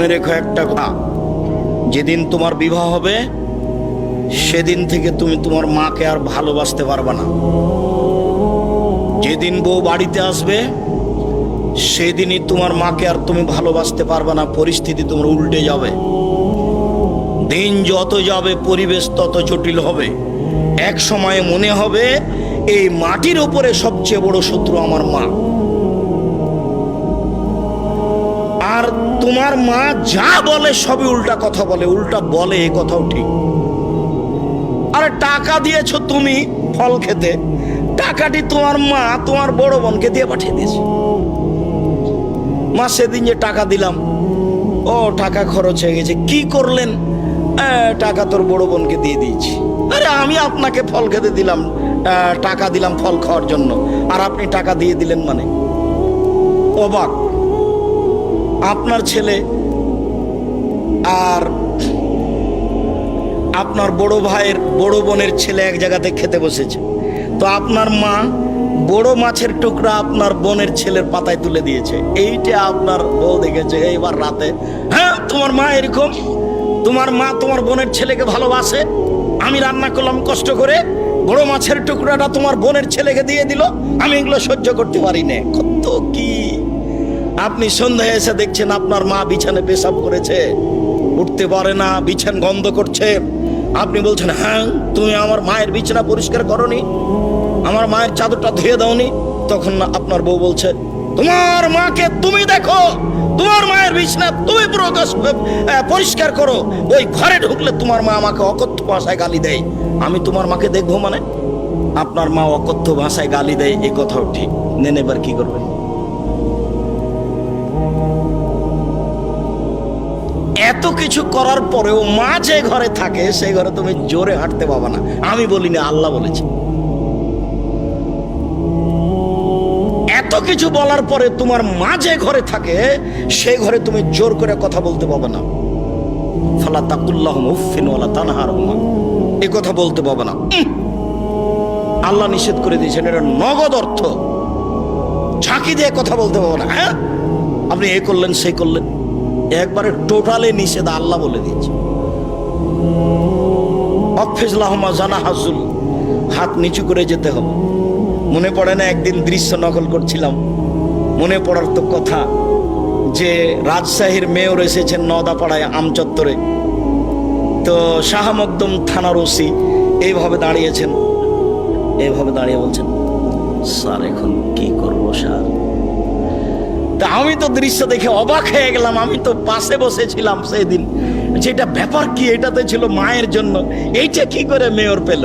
মনে রেখো একটা কথা। যেদিন তোমার বিবাহ হবে, সেদিন থেকে তুমি তোমার মাকে আর ভালোবাসতে পারবে না। যেদিন বউ বাড়িতে আসবে, সেদিনই তোমার মাকে আর তুমি ভালোবাসতে পারবে না। পরিস্থিতি তোমার উল্টে যাবে। দিন যত যাবে, পরিবেশ তত জটিল হবে। এক সময়ে মনে হবে, এই মাটির ওপরে সবচেয়ে বড় শত্রু আমার মা। তোমার মা যা বলে সবই উল্টা কথা বলে উল্টা বলে এ কথাও ঠিক। আরে টাকা দিয়েছ তুমি ফল খেতে টাকাটি তোমার মা তোমার বড় বোনকে দিয়ে পাঠিয়ে দিয়েছে। মা সেদিন যে টাকা দিলাম ও টাকা খরচ হয়ে গেছে কি করলেন? "আহ, টাকা তোর বড় বোনকে দিয়ে দিয়েছি। আরে আমি আপনাকে ফল খেতে দিলাম টাকা দিলাম ফল খাওয়ার জন্য আর আপনি টাকা দিয়ে দিলেন মানে? অবাক। আপনার ছেলে আর আপনার বড় ভাইয়ের বড় বোনের ছেলে এক জায়গাতে খেতে বসেছে। তো আপনার মা বড় মাছের টুকরা আপনার বোনের ছেলের পাতায় তুলে দিয়েছে। এইটা আপনার বউ দেখেছে এইবার রাতে। হ্যাঁ তোমার মা এরকম। তোমার মা তোমার বোনের ছেলেকে ভালোবাসে। আমি রান্না করলাম কষ্ট করে। বড় মাছের টুকরাটা তোমার বোনের ছেলেকে দিয়ে দিল। আমি এগুলো সহ্য করতে পারি না। কত কি আপনি সন্ধ্যায় এসে দেখছেন আপনার মা বিছানে পেশাব করেছে। উঠতে পারে না, বিছান গন্ধ করছে। আপনি বলছেন হ্যাঁ তুমি আমার মায়ের বিছানা পরিষ্কার করনি, আমার মায়ের চাদরটা ধুয়ে দাওনি। তখন আপনার বউ বলছে, তোমার মাকে তুমি দেখো, তোমার মায়ের বিছানা তুমি প্রকাশ পরিষ্কার করো। ওই ঘরে ঢুকলে তোমার মা আমাকে অকথ্য ভাষায় গালি দেয়। আমি তোমার মাকে দেখব মানে? আপনার মা অকথ্য ভাষায় গালি দেয় এই কথাও ঠিক। নেন এবার কি করবেন? এত কিছু করার পরেও মা যে ঘরে থাকে সেই ঘরে তুমি জোরে হাঁটতে পাবা না। আমি বলিনি, আল্লাহ বলেছে। এত কিছু বলার পরে তোমার মা যে ঘরে থাকে সেই ঘরে তুমি জোর করে কথা বলতে পাবে না। ফালা তাকুল্লাহ মুফিন ওয়ালা তানহার এ কথা বলতে পাবে না। আল্লাহ নিষেধ করে দিয়েছেন, এটা নগদ অর্থ। ঝাঁকি দিয়ে কথা বলতে পারব না হ্যাঁ? আপনি এ করলেন সেই করলেন। একবারে টোটালে নিষেধ আল্লাহ বলে দিয়েছে। অফিজলাহমা জানা হাত নিচু করে যেতে হবে। মনে পড়ে না একদিন দৃশ্য নকল করছিলাম? মনে পড়ার তো কথা যে রাজশাহীর মেয়র এসেছেন নদাপাড়ায় আমচত্বরে। তো শাহ মকদম থানার ওসি এইভাবে দাঁড়িয়েছেন। এইভাবে দাঁড়িয়ে বলছেন, স্যার, এখন কি করব, স্যার? আমি তো দৃশ্য দেখে অবাক হয়ে গেলাম, আমি তো পাশে বসেছিলাম সেদিন। যেটা ব্যাপার কি, এটাতে ছিল মায়ের জন্য। এইটা কি করে মেয়র পেল?